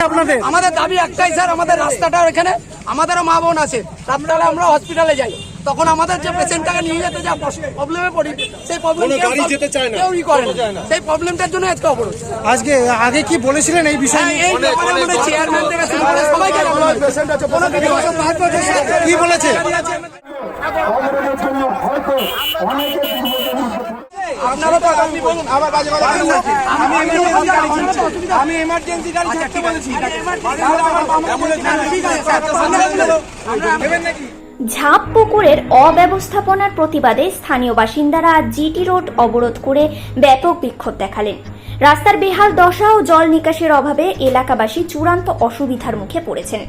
আপনাদের? আমাদের দাবি একটাই স্যার আমাদের রাস্তাটা এখানে আমাদেরও মা বোন আছে। রাত্রালে আমরা হসপিটালে যাই। তখন আমাদের যে পেশেন্টটাকে নিয়ে যেতে যা প্রবলেমে পড়ি সেই প্রবলেম গাড়ি যেতে চায় না। কেউই করে না। সেই প্রবলেমটার জন্য আজকে অবরোধ। আজকে আগে কি বলেছিলেন এই বিষয় হ্যাঁ, নিয়ে এই ব্যাপারে আমাদের চেয়ারম্যান থেকে শুরু করে সবাইকে আমরা বলেছি। কোনো কিছু বছর বার করে দিয়েছে। কি বলেছে? আপনারা তো আপনি বলুন আবার বাজে কথা বলুন নাকি? আমি emergency গাড়ি। আমি এমার্জেন্সি গাড়ি বলেছি ঠিক আছে স্যার, আপনারা দেবেন নাকি? ঝাঁপ পুকুরের অব্যবস্থাপনার প্রতিবাদে স্থানীয় বাসিন্দারা আজ জিটি রোড অবরোধ করে ব্যাপক বিক্ষোভ দেখালেন। রাস্তার বেহাল দশা ও জল নিকাশের অভাবে এলাকাবাসী চূড়ান্ত অসুবিধার মুখে পড়েছেন।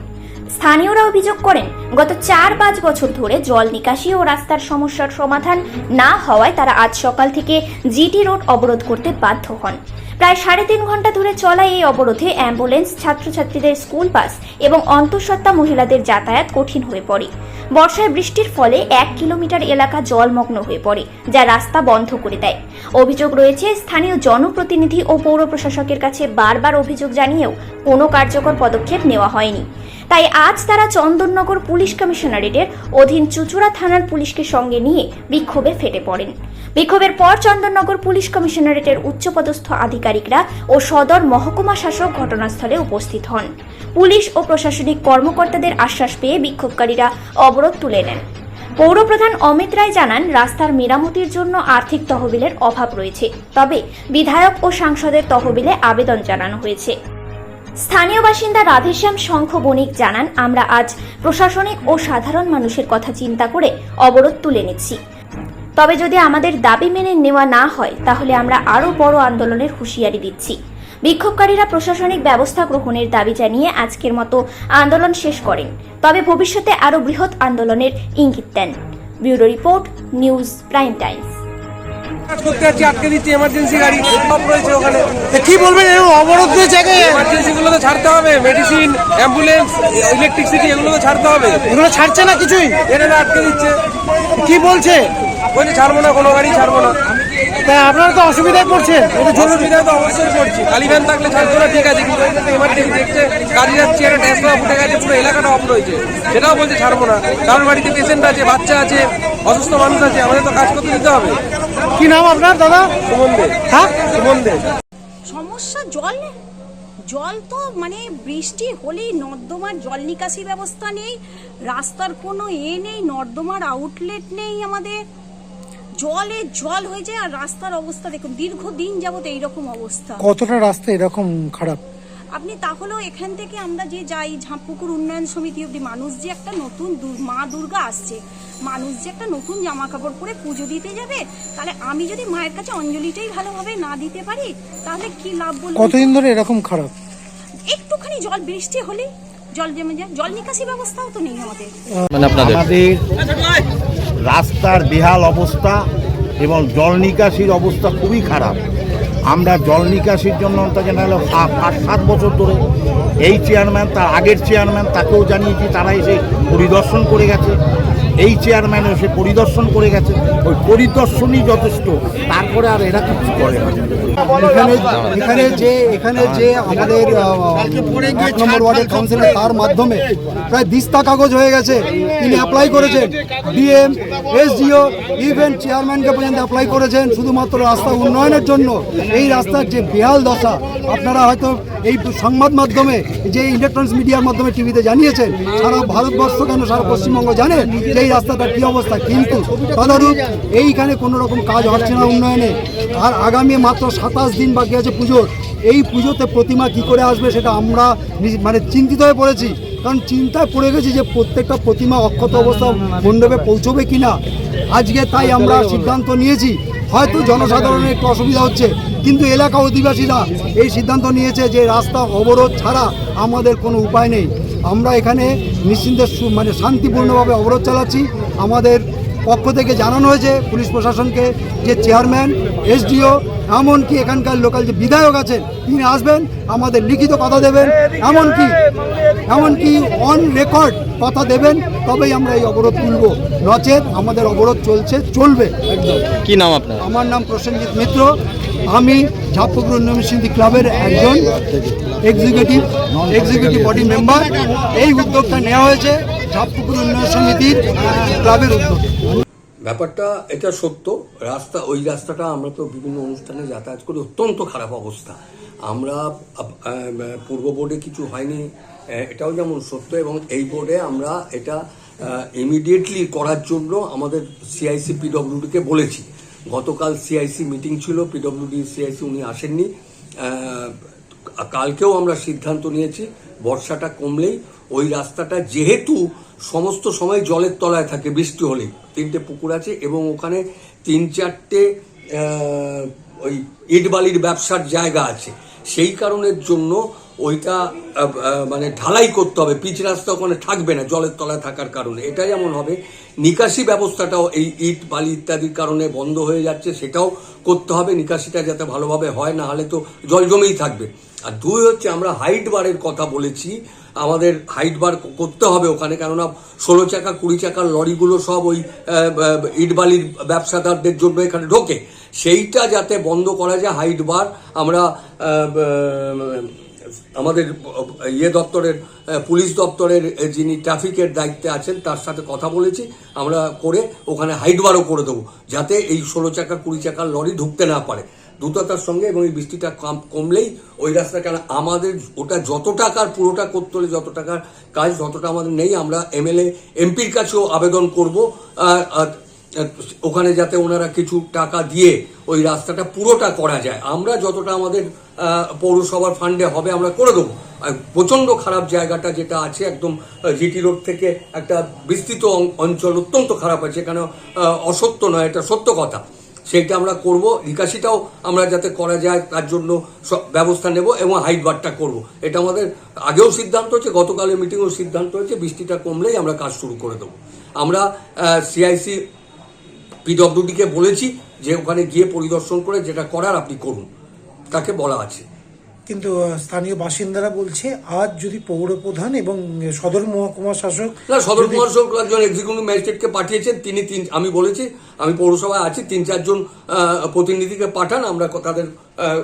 স্থানীয়রা অভিযোগ করেন, গত চার পাঁচ বছর ধরে জল নিকাশি ও রাস্তার সমস্যার সমাধান না হওয়ায় তারা আজ সকাল থেকে জিটি রোড অবরোধ করতে বাধ্য হন। প্রায় সাড়ে তিন ঘণ্টা ধরে চলা এই অবরোধে অ্যাম্বুলেন্স, ছাত্রছাত্রীদের স্কুল বাস এবং অন্তঃসত্ত্বা মহিলাদের যাতায়াত কঠিন হয়ে পড়ে। বর্ষায় বৃষ্টির ফলে এক কিলোমিটার এলাকা জলমগ্ন হয়ে পড়ে, যা রাস্তা বন্ধ করে দেয়। অভিযোগ রয়েছে, স্থানীয় জনপ্রতিনিধি ও পৌর প্রশাসকের কাছে বারবার অভিযোগ জানিয়েও কোনো কার্যকর পদক্ষেপ নেওয়া হয়নি। তাই আজ তারা চন্দননগর পুলিশ কমিশনারেটের অধীন চুচুড়া থানার পুলিশকে সঙ্গে নিয়ে বিক্ষোভে ফেটে পড়েন। বিক্ষোভের পর চন্দননগর পুলিশ কমিশনারেটের উচ্চপদস্থ আধিকারিকরা ও সদর মহকুমা শাসক ঘটনাস্থলে উপস্থিত হন। পুলিশ ও প্রশাসনিক কর্মকর্তাদের আশ্বাস পেয়ে বিক্ষোভকারীরা অবরোধ তুলে নেন। পৌরপ্রধান অমিত রায় জানান, রাস্তার মেরামতির জন্য আর্থিক তহবিলের অভাব রয়েছে। তবে বিধায়ক ও সাংসদের তহবিলে আবেদন জানানো হয়েছে। স্থানীয় বাসিন্দা রাধেশ্যাম শঙ্খ বণিক জানান, আমরা আজ প্রশাসনিক ও সাধারণ মানুষের কথা চিন্তা করে অবরোধ তুলে নিচ্ছি। তবে যদি আমাদের দাবি মেনে নেওয়া না হয়, তাহলে আমরা আরও বড় আন্দোলনের হুঁশিয়ারি দিচ্ছি। বিক্ষোভকারীরা প্রশাসনিক ব্যবস্থা গ্রহণের দাবি জানিয়ে আজকের মতো আন্দোলন শেষ করেন। তবে ভবিষ্যতে আরও বৃহৎ আন্দোলনের ইঙ্গিত দেন। Bureau report, news prime times. করতে যাচ্ছি আটকে দিচ্ছি এমার্জেন্সি গাড়ি সব রয়েছে ওখানে। কি বলবেন এই অবরোধের জায়গায় এমার্জেন্সি গুলো তো ছাড়তে হবে মেডিসিন অ্যাম্বুলেন্স ইলেকট্রিসিটি এগুলো তো ছাড়তে হবে। এগুলো ছাড়ছে না কিছুই? এটা আটকে দিচ্ছে। কি বলছে? বলছে ছাড়বো না কোনো গাড়ি ছাড়বো না। তা আপনারা তো অসুবিধায় পড়ছেন। অসুবিধায় তো অবশ্যই পড়ছি। খালি ভ্যান থাকলে ছাড়তো না ঠিক আছে কিন্তু এমার্জেন্সি দেখছে গাড়ি যাচ্ছে একটা ট্যাক্সা ফুটে গেছে পুরো এলাকাটা অফ রয়েছে। সেটাও বলছে ছাড়বো না। কারোর বাড়িতে পেশেন্ট আছে বাচ্চা আছে অসুস্থ মানুষ আছে আমাদের তো কাজ করতে দিতে হবে। কি নাম আপনার দাদা? সুমন দে। হ্যাঁ? সুমন দে। সমস্যা জল? জল তো মানে বৃষ্টি হলেই নর্দমার জল নিকাশি ব্যবস্থা নেই রাস্তার কোনো এ নেই নর্দমার আউটলেট নেই আমাদের। জলে জল হয়ে যায় আর রাস্তার অবস্থা দেখুন দীর্ঘদিন যাবত এইরকম অবস্থা। কতটা রাস্তা এরকম খারাপ? আপনি তাহলেও এখান থেকে আমরা যে যাই ঝাঁপুকুর উন্নয়ন সমিতি অব্দি মানুষ যে একটা নতুন দু- মা দুর্গা আসছে মানুষ যে একটা নতুন জামা কাপড় পরে পুজো দিতে যাবে তাহলে আমি যদি মায়ের কাছে অঞ্জলিটাই ভালোভাবে না দিতে পারি তাহলে কি লাভ বলুন? কতদিন ধরে এরকম খারাপ? একটুখানি জল বৃষ্টি হলেই জল জমে যায় জল নিকাশি ব্যবস্থাও তো নেই আমাদের। আমাদের রাস্তার বেহাল অবস্থা এবং জল নিকাশির অবস্থা খুবই খারাপ। আমরা জল নিকাশির জন্য গেলে পাঁচ, সাত বছর ধরে এই চেয়ারম্যান তার আগের চেয়ারম্যান তাকেও জানিয়েছি, তারা এসে পরিদর্শন করে গেছে। এই চেয়ারম্যান এসে পরিদর্শন করে গেছে। ওই পরিদর্শনই যথেষ্ট। তারপরে আর এরা কিছু করে না। এখানে এখানে যে এখানে যে আমাদের এক নম্বর ওয়ার্ডের কাউন্সিলর তার মাধ্যমে প্রায় দিস্তা কাগজ হয়ে গেছে। তিনি অ্যাপ্লাই করেছেন। ডিএম এসডিও ইভেন চেয়ারম্যানকে পর্যন্ত অ্যাপ্লাই করেছেন। শুধুমাত্র রাস্তা উন্নয়নের জন্য। এই রাস্তার যে বেহাল দশা, আপনারা হয়তো এই সংবাদ মাধ্যমে, যে ইলেকট্রনিক্স মিডিয়ার মাধ্যমে টিভিতে জানিয়েছেন, সারা ভারতবর্ষ কেন সারা পশ্চিমবঙ্গ জানে যে এই রাস্তাটার কী অবস্থা। কিন্তু তদারূপ এইখানে কোনো রকম কাজ হচ্ছে না উন্নয়নে। আর আগামী মাত্র সাতাশ দিন বাকি আছে পুজোর। এই পুজোতে প্রতিমা কি করে আসবে সেটা আমরা মানে চিন্তিত হয়ে পড়েছি। কারণ চিন্তায় পড়ে গেছি যে প্রত্যেকটা প্রতিমা অক্ষত অবস্থা মণ্ডপে পৌঁছবে কিনা। আজকে তাই আমরা সিদ্ধান্ত নিয়েছি। হয়তো জনসাধারণের একটু অসুবিধা হচ্ছে, কিন্তু এলাকা অধিবাসীরা এই সিদ্ধান্ত নিয়েছে যে রাস্তা অবরোধ ছাড়া আমাদের কোনো উপায় নেই। আমরা এখানে নিশ্চিন্তে মানে শান্তিপূর্ণভাবে অবরোধ চালাচ্ছি। আমাদের পক্ষ থেকে জানানো হয়েছে পুলিশ প্রশাসনকে যে চেয়ারম্যান এসডিও এমনকি এখানকার লোকাল যে বিধায়ক আছেন তিনি আসবেন আমাদের লিখিত কথা দেবেন এমনকি এমনকি অন রেকর্ড কথা দেবেন তবেই আমরা এই অবরোধ তুলব। নচেত আমাদের অবরোধ চলছে চলবে। একদম কি নাম আপনার? আমার নাম প্রসেনজিৎ মিত্র। আমি উন্নয়ন সমিতি ক্লাবের একজন এক্সিকিউটিভ এক্সিকিউটিভ বডি মেম্বার এই উদ্যোগটা নেওয়া হয়েছে ঝাপপুকুর উন্নয়ন সমিতির ক্লাবের উদ্যোগে। ব্যাপারটা এটা সত্য। রাস্তা, ওই রাস্তাটা আমরা তো বিভিন্ন অনুষ্ঠানে যাতায়াত করি, অত্যন্ত খারাপ অবস্থা। আমরা পূর্ব বোর্ডে কিছু হয়নি এটাও যেমন সত্য এবং এই বোর্ডে আমরা এটা ইমিডিয়েটলি করার জন্য আমাদের সিআইসি পিডব্লিউডিকে বলেছি। গতকাল সিআইসি মিটিং ছিল পিডব্লিউডি সিআইসি উনি আসেননি। কালকেও আমরা সিদ্ধান্ত নিয়েছি, বর্ষাটা কমলেই ওই রাস্তাটা যেহেতু সমস্ত সময় জলের তলায় থাকে, বৃষ্টি হলে। তিনটে পুকুর আছে এবং ওখানে তিন চারটে ওই ওই ইটবালির ব্যবসার জায়গা আছে। সেই কারণের জন্য ওইটা মানে ঢালাই করতে হবে। পিচ রাস্তা ওখানে থাকবে না জলের তলায় থাকার কারণে। এটা যেমন হবে। নিকাশি ব্যবস্থাটাও এই ইট বালি ইত্যাদির কারণে বন্ধ হয়ে যাচ্ছে। সেটাও করতে হবে। নিকাশিটা যাতে ভালোভাবে হয় না হলে তো জল জমেই থাকবে। আর দুই হচ্ছে আমরা হাইট বারের কথা বলেছি। আমাদের হাইট বার করতে হবে ওখানে। কেননা ষোলো চাকা কুড়ি চাকার লরিগুলো সব ওই আহ, ইটবালির ব্যবসাদারদের জন্য এখানে ঢোকে। সেইটা যাতে বন্ধ করা যায় হাইট বার। আমরা আমাদের ইয়ে দপ্তরের পুলিশ দপ্তরের যিনি ট্রাফিকের দায়িত্বে আছেন, তার সাথে কথা বলেছি। আমরা করে ওখানে হাইট বারও করে দেবো, যাতে এই ষোলো চাকা, কুড়ি চাকার লরি ঢুকতে না পারে। দ্রুততার সঙ্গে এবং এই বৃষ্টিটা কম- কমলেই ওই রাস্তা, কেন আমাদের ওটা যত টাকার পুরোটা করতে হলে যত টাকার কাজ, ততটা আমাদের নেই। আমরা এমএলএ, এমপির কাছেও আবেদন করব ওখানে যাতে ওনারা কিছু টাকা দিয়ে ওই রাস্তাটা পুরোটা করা যায়। আমরা যতটা আমাদের পৌরসভার ফান্ডে হবে আমরা করে দেবো। প্রচণ্ড খারাপ জায়গাটা যেটা আছে, একদম জিটি রোড থেকে একটা বিস্তৃত অঞ্চল অত্যন্ত খারাপ আছে এখানে অসত্য নয়, এটা সত্য কথা। সেইটা আমরা করব, নিকাশিটাও আমরা যাতে করা যায়, তার জন্য ব্যবস্থা নেব এবং হাইট বারটা করব। এটা আমাদের আগেও সিদ্ধান্ত হচ্ছে গতকালের মিটিংয়েও সিদ্ধান্ত হয়েছে, বৃষ্টিটা কমলেই আমরা কাজ শুরু করে দেবো। আমরা সিআইসি পিডব্লিউডিকে বলেছি যে ওখানে গিয়ে পরিদর্শন করে যেটা করার আপনি করুন। তাকে বলা আছে। কিন্তু স্থানীয় বাসিন্দারা বলছে আজ যদি পৌর প্রধান এবং সদর মহকুমা শাসক না সদর যদি- একজন এক্সিকিউটিভ ম্যাজিস্ট্রেটকে পাঠিয়েছেন তিনি তিন আমি বলেছি আমি পৌরসভায় আছি তিন চারজন প্রতিনিধিকে পাঠান আমরা তাদের আহ,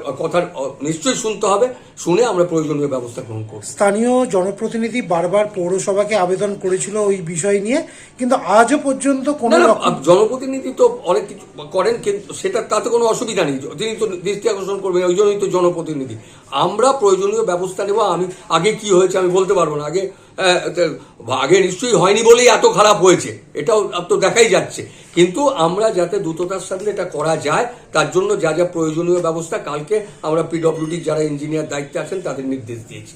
নিশ্চয়ই শুনতে হবে। শুনে আমরা প্রয়োজনীয় ব্যবস্থা গ্রহণ করব। স্থানীয় জনপ্রতিনিধি বারবার পৌরসভাকে আবেদন করেছিল ওই বিষয় নিয়ে কিন্তু আজও পর্যন্ত কোনো জনপ্রতিনিধি তো অনেক কিছু করেন কিন্তু সেটা তাতে কোনো অসুবিধা নেই। তিনি তো দৃষ্টি আকর্ষণ করবেন ওই জন্যই তো জনপ্রতিনিধি। আমরা প্রয়োজনীয় ব্যবস্থা নেব আমি আগে কি হয়েছে আমি বলতে পারব না। আগে আগে নিশ্চয়ই হয়নি বলেই এত খারাপ হয়েছে। এটাও তো দেখাই যাচ্ছে। কিন্তু আমরা যাতে দ্রুততার সাথে এটা করা যায়, তার জন্য যা যা প্রয়োজনীয় ব্যবস্থা, কালকে আমরা পিডব্লিউডির যারা ইঞ্জিনিয়ার দায়িত্বে আছেন, তাদের নির্দেশ দিয়েছি।